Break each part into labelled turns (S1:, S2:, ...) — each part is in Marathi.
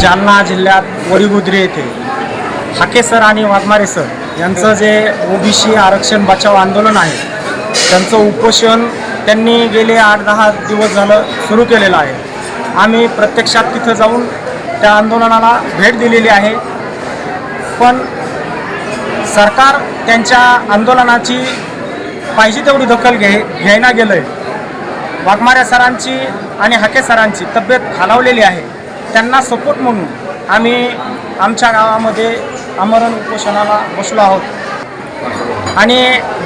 S1: जालना जिल्ह्यात वडीगुद्री येथे हाके सर आणि वाघमारे सर यांचं जे ओबीसी आरक्षण बचाव आंदोलन आहे त्यांचं उपोषण त्यांनी गेले आठ दहा दिवस झालं सुरू केलेलं आहे. आम्ही प्रत्यक्षात तिथं जाऊन त्या आंदोलनाला भेट दिलेली आहे. पण सरकार त्यांच्या आंदोलनाची पाहिजे तेवढी दखल घे घ्यायला गेलं आहे वाघमाऱ्या सरांची आणि हाके सरांची तब्येत खालावलेली आहे. त्यांना सपोर्ट म्हणून आम्ही आमच्या गावामध्ये आमरण उपोषणाला बसलो आहोत. आणि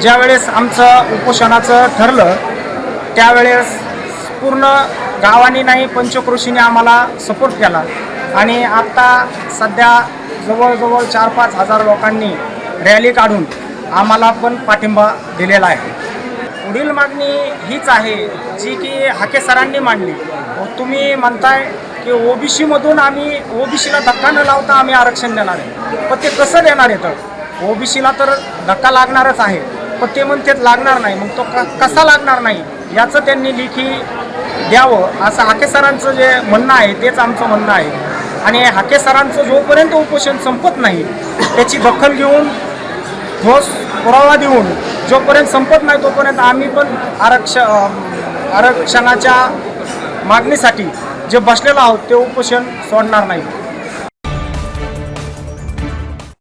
S1: ज्यावेळेस आमचं उपोषणाचं ठरलं त्यावेळेस पूर्ण गावाने नाही पंचक्रोशीने आम्हाला सपोर्ट केला. आणि आत्ता सध्या जवळजवळ चार पाच हजार लोकांनी रॅली काढून आम्हाला पण पाठिंबा दिलेला आहे. पुढील मागणी हीच आहे जी की हाके सरांनी मांडली. तुम्ही म्हणताय की ओबीसीमधून आम्ही ओबीसीला धक्का न लावता आम्ही आरक्षण देणार आहे. पण ते कसं देणार आहे तर? ओबीसीला तर धक्का लागणारच आहे. पण ते म्हणतात लागणार नाही. मग तो क कसा लागणार नाही? याचं त्यांनी लिखी द्यावं असं हाके सरांचं जे म्हणणं आहे तेच आमचं म्हणणं आहे. आणि हाके सरांचं जोपर्यंत उपोषण संपत नाही त्याची दखल घेऊन ठोस पुरावा देऊन जोपर्यंत संपत नाही तोपर्यंत आम्ही पण आरक्ष आरक्षणाच्या मागणीसाठी जे बसलेलो आहोत ते उपोषण सोडणार नाही